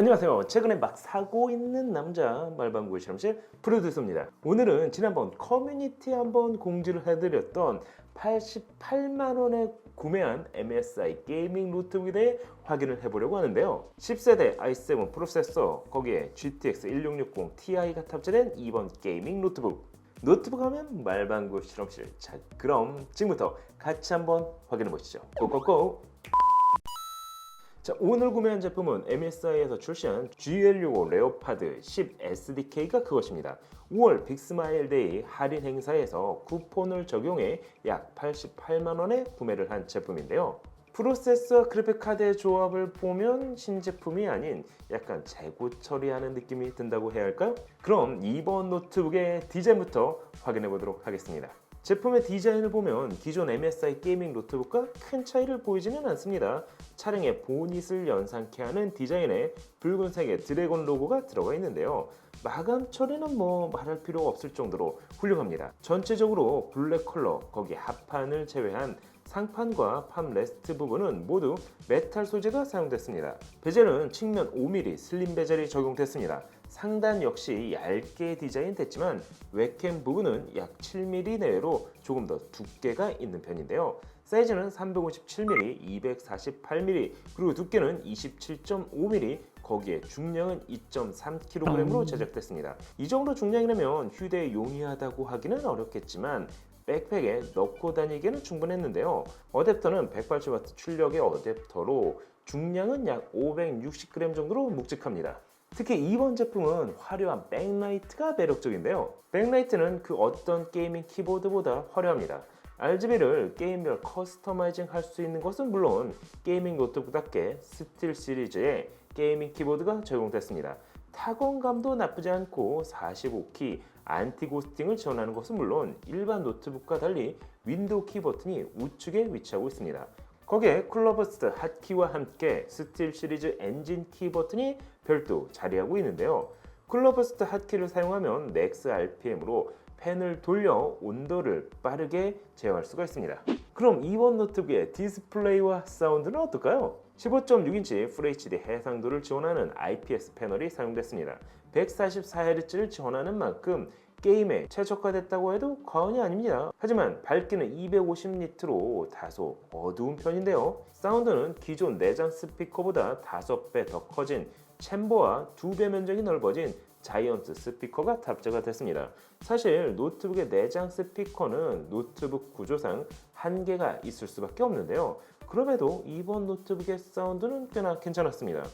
안녕하세요. 최근에 막 사고 있는 남자 말방구 실험실 프로듀서입니다. 오늘은 지난번 커뮤니티에 한번 공지를 해드렸던 88만 원에 구매한 MSI 게이밍 노트북에 대해 확인을 해보려고 하는데요. 10세대 i7 프로세서 거기에 GTX 1660 Ti가 탑재된 이번 게이밍 노트북 노트북 하면 말방구 실험실 자 그럼 지금부터 같이 한번 확인해 보시죠 고고고 자, 오늘 구매한 제품은 MSI에서 출시한 GL65 레오파드 10 SDK가 그것입니다. 5월 빅스마일데이 할인 행사에서 쿠폰을 적용해 약 88만 원에 구매를 한 제품인데요. 프로세서와 그래픽 카드의 조합을 보면 신제품이 아닌 약간 재고 처리하는 느낌이 든다고 해야 할까요? 그럼 이번 노트북의 디자인부터 확인해 보도록 하겠습니다. 제품의 디자인을 보면 기존 MSI 게이밍 노트북과 큰 차이를 보이지는 않습니다. 차량의 보닛을 연상케 하는 디자인에 붉은색의 드래곤 로고가 들어가 있는데요. 마감 처리는 뭐 말할 필요가 없을 정도로 훌륭합니다. 전체적으로 블랙 컬러, 거기 합판을 제외한 상판과 팜 레스트 부분은 모두 메탈 소재가 사용됐습니다. 베젤은 측면 5mm 슬림 베젤이 적용됐습니다. 상단 역시 얇게 디자인 됐지만 웹캠 부분은 약 7mm 내외로 조금 더 두께가 있는 편인데요. 사이즈는 357mm, 248mm, 그리고 두께는 27.5mm, 거기에 중량은 2.3kg으로 제작됐습니다. 이 정도 중량이라면 휴대에 용이하다고 하기는 어렵겠지만 백팩에 넣고 다니기에는 충분했는데요. 어댑터는 180W 출력의 어댑터로 중량은 약 560g 정도로 묵직합니다. 특히 이번 제품은 화려한 백라이트가 매력적인데요. 백라이트는 그 어떤 게이밍 키보드보다 화려합니다. RGB를 게임별 커스터마이징 할 수 있는 것은 물론 게이밍 노트북답게 스틸 시리즈의 게이밍 키보드가 적용됐습니다. 타건감도 나쁘지 않고 45키 안티고스팅을 지원하는 것은 물론 일반 노트북과 달리 윈도우 키 버튼이 우측에 위치하고 있습니다. 거기에 쿨러버스트 핫키와 함께 스틸 시리즈 엔진 키 버튼이 별도 자리하고 있는데요. 쿨러버스트 핫키를 사용하면 맥스 RPM으로 팬을 돌려 온도를 빠르게 제어할 수가 있습니다. 그럼 이번 노트북의 디스플레이와 사운드는 어떨까요? 15.6인치 FHD 해상도를 지원하는 IPS 패널이 사용됐습니다. 144Hz를 지원하는 만큼 게임에 최적화됐다고 해도 과언이 아닙니다. 하지만 밝기는 250니트로 다소 어두운 편인데요. 사운드는 기존 내장 스피커보다 5배 더 커진 챔버와 2배 면적이 넓어진 자이언트 스피커가 탑재가 됐습니다. 사실 노트북의 내장 스피커는 노트북 구조상 한계가 있을 수밖에 없는데요. 그럼에도 이번 노트북의 사운드는 꽤나 괜찮았습니다.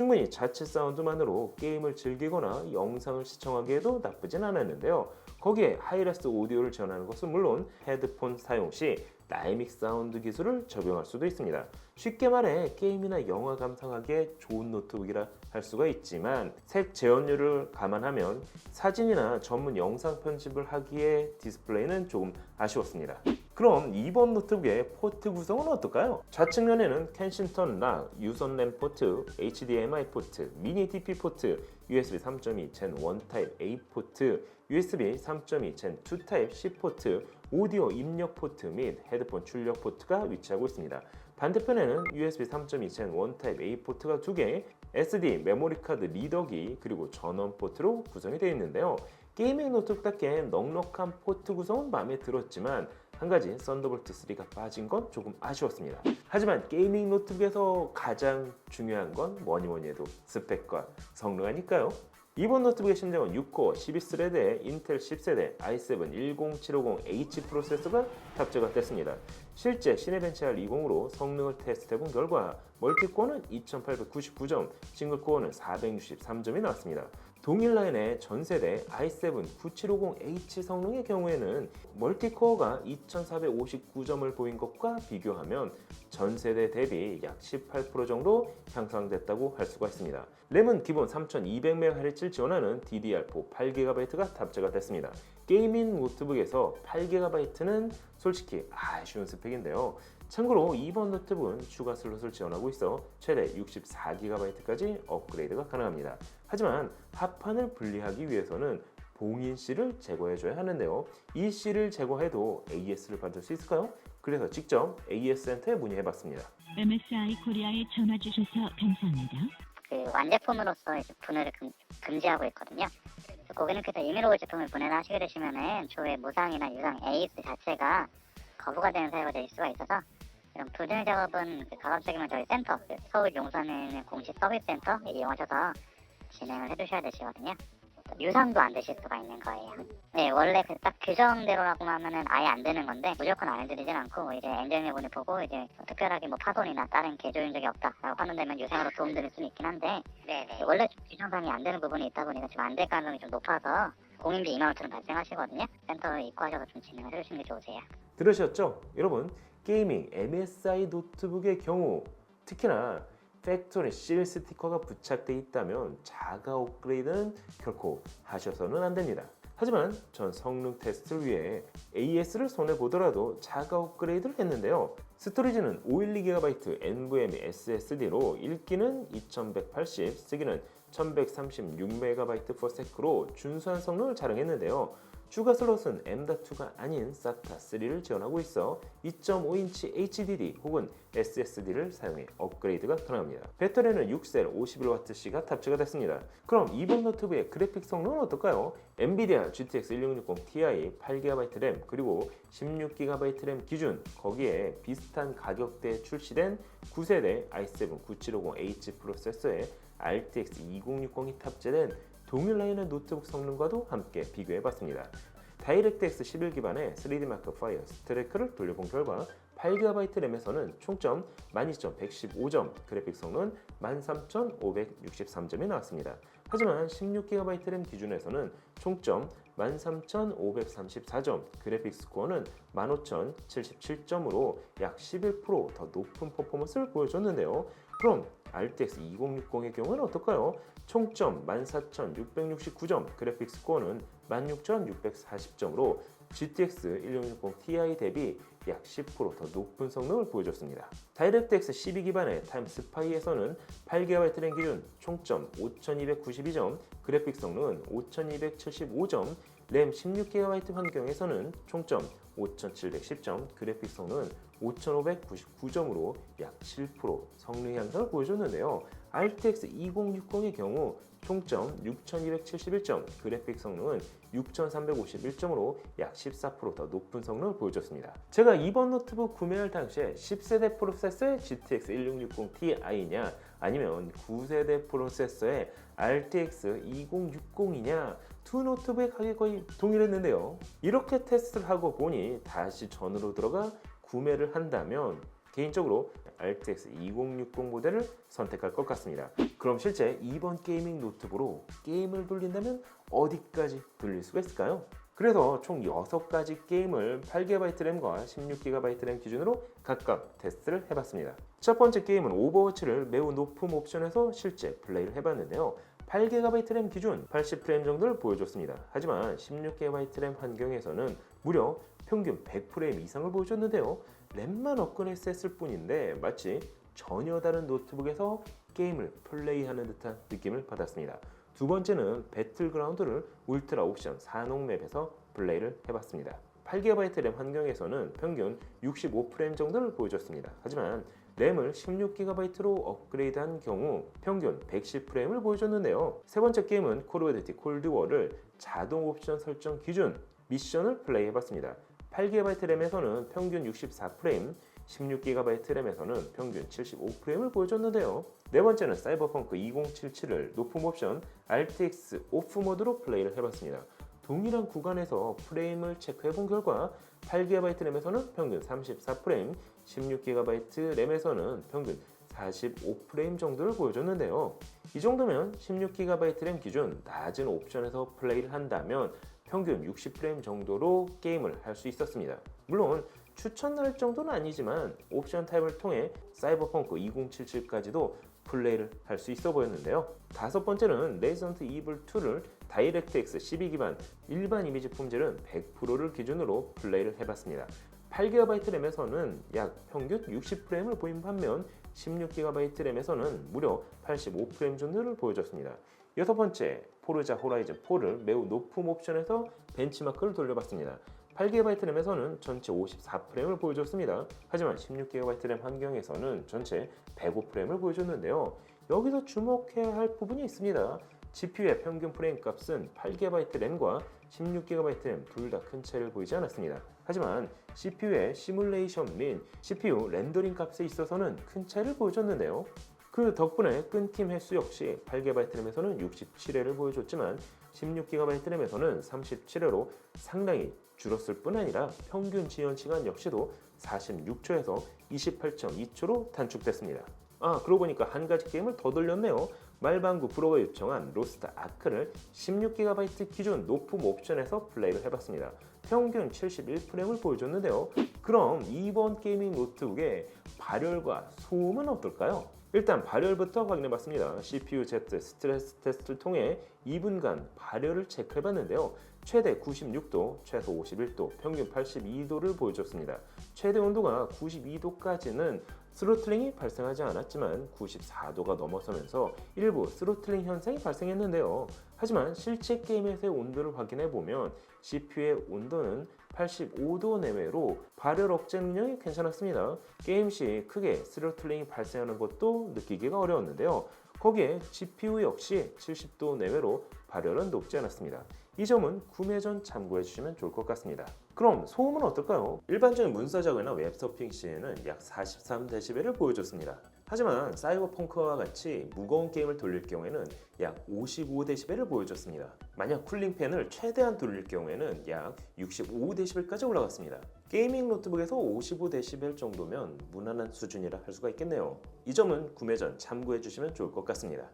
충분히 자체 사운드만으로 게임을 즐기거나 영상을 시청하기에도 나쁘진 않았는데요. 거기에 하이레스 오디오를 지원하는 것은 물론 헤드폰 사용 시 다이믹 사운드 기술을 적용할 수도 있습니다. 쉽게 말해 게임이나 영화 감상하기에 좋은 노트북이라 할 수가 있지만 색 재현율을 감안하면 사진이나 전문 영상 편집을 하기에 디스플레이는 조금 아쉬웠습니다. 그럼 이번 노트북의 포트 구성은 어떨까요? 좌측면에는 켄싱턴 락, 유선 램 포트, HDMI 포트, 미니 DP 포트, USB 3.2젠1 타입 A 포트, USB 3.2젠2 타입 C 포트, 오디오 입력 포트 및 헤드폰 출력 포트가 위치하고 있습니다. 반대편에는 USB 3.2젠1 타입 A 포트가 2개, SD 메모리 카드 리더기 그리고 전원 포트로 구성이 되어 있는데요. 게이밍 노트북답게 넉넉한 포트 구성은 마음에 들었지만 한 가지 썬더볼트 3가 빠진 건 조금 아쉬웠습니다. 하지만 게이밍 노트북에서 가장 중요한 건 뭐니 뭐니 해도 스펙과 성능 아닐까요? 이번 노트북의 심장은 6코어 12스레드의 인텔 10세대 i7 10750H 프로세서가 탑재가 됐습니다. 실제 시네벤치 R20으로 성능을 테스트해본 결과 멀티코어는 2899점, 싱글코어는 463점이 나왔습니다. 동일 라인의 전세대 i7 9750H 성능의 경우에는 멀티코어가 2459점을 보인 것과 비교하면 전세대 대비 약 18% 정도 향상됐다고 할 수가 있습니다. 램은 기본 3200MHz를 지원하는 DDR4 8GB가 탑재가 됐습니다. 게이밍 노트북에서 8GB는 솔직히 아쉬운 스펙인데요. 참고로 이번 노트북은 추가 슬롯을 지원하고 있어 최대 64GB까지 업그레이드가 가능합니다. 하지만 합판을 분리하기 위해서는 봉인 C를 제거해줘야 하는데요. 이 C를 제거해도 AS를 받을 수 있을까요? 그래서 직접 AS 센터에 문의해봤습니다. MSI 코리아에 전화 주셔서 감사합니다. 그 완제품으로서 이제 분해를 금, 금지하고 있거든요. 그래서 고객님께서 임의로 제품을 분해를 하시게 되시면은 조의 무상이나 유상 AS 자체가 거부가 되는 사유가 될 수가 있어서 이런 분해 작업은 그 가급적이면 저희 센터, 그 서울 용산에 있는 공식 서비스 센터 이용하셔서 진행을 해주셔야 되시거든요. 유상도 안 되실 수가 있는 거예요. 네, 원래 그 딱 규정대로라고 하면은 아예 안 되는 건데 무조건 안 해드리진 않고 이제 엔지니어분을 보고 이제 특별하게 뭐 파손이나 다른 개조인 적이 없다라고 판단되면 유상으로 도움드릴 수는 있긴 한데 원래 좀 규정상이 안 되는 부분이 있다 보니까 좀안될 가능성이 좀 높아서 공인비 2만 원처럼 발생하시거든요. 센터에 입고하셔서 좀 진행을 해주시는 게 좋으세요. 들으셨죠? 여러분 게이밍 MSI 노트북의 경우 특히나 팩토리 실 스티커가 부착돼 있다면 자가 업그레이드는 결코 하셔서는 안 됩니다. 하지만 전 성능 테스트를 위해 AS를 손해 보더라도 자가 업그레이드를 했는데요. 스토리지는 512GB NVMe SSD로 읽기는 2180, 쓰기는 1136MB/s로 준수한 성능을 자랑했는데요. 추가 슬롯은 M.2가 아닌 SATA 3를 지원하고 있어 2.5인치 HDD 혹은 SSD를 사용해 업그레이드가 가능합니다. 배터리는 6셀 51Wc가 탑재가 됐습니다. 그럼 이번 노트북의 그래픽 성능은 어떨까요? 엔비디아 GTX 1660 Ti 8GB 램 그리고 16GB 램 기준 거기에 비슷한 가격대에 출시된 9세대 i7 9750H 프로세서에 RTX 2060이 탑재된 동일 라인의 노트북 성능과도 함께 비교해봤습니다. 다이렉트X 11 기반의 3D 마크 파이어 스트레크를 돌려본 결과 8GB 램에서는 총점 12115점, 그래픽 성능 13563점이 나왔습니다. 하지만 16GB 램 기준에서는 총점 13534점, 그래픽 스코어는 15077점으로 약 11%더 높은 퍼포먼스를 보여줬는데요. 그럼 RTX 2060의 경우는 어떨까요? 총점 14,669점, 그래픽 스코어는 16,640점으로 GTX 1660 Ti 대비 약 10%더 높은 성능을 보여줬습니다. 다이렉트X 12 기반의 타임 스파이에서는 8GB 램 기준 총점 5292점, 그래픽 성능은 5275점, 램 16GB 환경에서는 총점 5710점, 그래픽 성능은 5599점으로 약 7% 성능 향상을 보여줬는데요. RTX 2060의 경우 총점 6271점, 그래픽 성능은 6351점으로 약 14%더 높은 성능을 보여줬습니다. 제가 이번 노트북 구매할 당시에 10세대 프로세서의 GTX 1660 Ti냐 아니면 9세대 프로세서의 RTX 2060이냐 두 노트북의 가격이 거의 동일했는데요. 이렇게 테스트를 하고 보니 다시 전으로 들어가 구매를 한다면 개인적으로 RTX 2060 모델을 선택할 것 같습니다. 그럼 실제 이번 게이밍 노트북으로 게임을 돌린다면 어디까지 돌릴 수가 있을까요? 그래서 총 6가지 게임을 8GB 램과 16GB 램 기준으로 각각 테스트를 해봤습니다. 첫 번째 게임은 오버워치를 매우 높은 옵션에서 실제 플레이를 해봤는데요. 8GB 램 기준 80프레임 정도를 보여줬습니다. 하지만 16GB 램 환경에서는 무려 평균 100프레임 이상을 보여줬는데요. 램만 업그레이드했을 뿐인데 마치 전혀 다른 노트북에서 게임을 플레이하는 듯한 느낌을 받았습니다. 두 번째는 배틀그라운드를 울트라 옵션 산옥 맵에서 플레이를 해봤습니다. 8GB 램 환경에서는 평균 65프레임 정도를 보여줬습니다. 하지만 램을 16GB로 업그레이드한 경우 평균 110프레임을 보여줬는데요. 세 번째 게임은 콜 오브 듀티 콜드워를 자동 옵션 설정 기준 미션을 플레이해봤습니다. 8GB 램에서는 평균 64프레임, 16GB 램에서는 평균 75프레임을 보여줬는데요. 네 번째는 사이버펑크 2077을 높은 옵션 RTX 오프 모드로 플레이를 해봤습니다. 동일한 구간에서 프레임을 체크해 본 결과 8GB 램에서는 평균 34프레임, 16GB 램에서는 평균 45프레임 정도를 보여줬는데요. 이 정도면 16GB 램 기준 낮은 옵션에서 플레이를 한다면 평균 60프레임 정도로 게임을 할 수 있었습니다. 물론 추천할 정도는 아니지만 옵션 타입을 통해 사이버펑크 2077까지도 플레이를 할 수 있어 보였는데요. 다섯 번째는 레이선트 이블 2를 다이렉트X 12 기반 일반 이미지 품질은 100%를 기준으로 플레이를 해봤습니다. 8GB 램에서는 약 평균 60프레임을 보인 반면 16GB 램에서는 무려 85프레임 정도를 보여줬습니다. 여섯 번째, 포르자 호라이즌 4를 매우 높은 옵션에서 벤치마크를 돌려봤습니다. 8GB 램에서는 전체 54프레임을 보여줬습니다. 하지만 16GB 램 환경에서는 전체 105프레임을 보여줬는데요. 여기서 주목해야 할 부분이 있습니다. GPU의 평균 프레임 값은 8GB 램과 16GB 램 둘 다 큰 차이를 보이지 않았습니다. 하지만 CPU의 시뮬레이션 및 CPU 렌더링 값에 있어서는 큰 차이를 보여줬는데요. 그 덕분에 끊김 횟수 역시 8GB 램에서는 67회를 보여줬지만 16GB 램에서는 37회로 상당히 줄었을 뿐 아니라 평균 지연 시간 역시도 46초에서 28.2초로 단축됐습니다. 아, 그러고 보니까 한 가지 게임을 더 돌렸네요. 말방구 프로가 요청한 로스트 아크를 16GB 기준 높음 옵션에서 플레이를 해봤습니다. 평균 71프레임을 보여줬는데요. 그럼 이번 게이밍 노트북의 발열과 소음은 어떨까요? 일단 발열부터 확인해봤습니다. CPU Z 스트레스 테스트를 통해 2분간 발열을 체크해봤는데요. 최대 96도, 최소 51도, 평균 82도를 보여줬습니다. 최대 온도가 92도까지는 스로틀링이 발생하지 않았지만 94도가 넘어서면서 일부 스로틀링 현상이 발생했는데요. 하지만 실제 게임에서의 온도를 확인해 보면 CPU의 온도는 85도 내외로 발열 억제 능력이 괜찮았습니다. 게임 시 크게 스로틀링이 발생하는 것도 느끼기가 어려웠는데요. 거기에 GPU 역시 70도 내외로 발열은 높지 않았습니다. 이 점은 구매 전 참고해 주시면 좋을 것 같습니다. 그럼 소음은 어떨까요? 일반적인 문서 작업이나 웹서핑 시에는 약 43dB를 보여줬습니다. 하지만 사이버펑크와 같이 무거운 게임을 돌릴 경우에는 약 55dB를 보여줬습니다. 만약 쿨링팬을 최대한 돌릴 경우에는 약 65dB까지 올라갔습니다. 게이밍 노트북에서 55dB 정도면 무난한 수준이라 할 수가 있겠네요. 이 점은 구매 전 참고해 주시면 좋을 것 같습니다.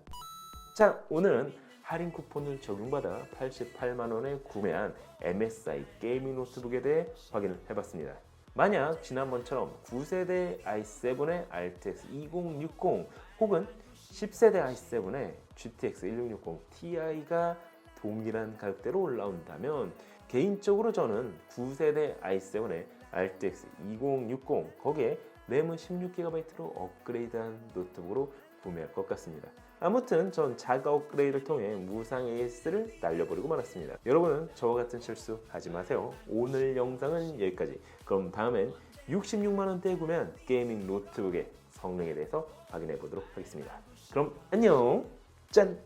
자, 오늘은 할인 쿠폰을 적용받아 88만 원에 구매한 MSI 게이밍 노트북에 대해 확인을 해봤습니다. 만약 지난번처럼 9세대 i7의 RTX 2060 혹은 10세대 i7의 GTX 1660 Ti가 동일한 가격대로 올라온다면 개인적으로 저는 9세대 i7의 RTX 2060 거기에 램은 16GB로 업그레이드한 노트북으로 구매할 것 같습니다. 아무튼 전 자가 업그레이드를 통해 무상 AS를 날려버리고 말았습니다. 여러분은 저와 같은 실수 하지 마세요. 오늘 영상은 여기까지. 그럼 다음엔 66만 원대에 구매한 게이밍 노트북의 성능에 대해서 확인해 보도록 하겠습니다. 그럼 안녕. 짠.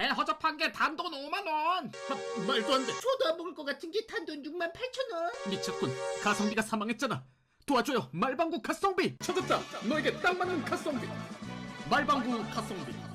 애 허접한 게 단돈 5만 원. 마, 말도 안 돼. 저도 안 먹을 것 같은 게 단돈 6만 8천 원. 미쳤군. 가성비가 사망했잖아. 도와줘요. 말방구 가성비 찾았다. 너에게 딱 맞는 가성비. 말방구 가성비.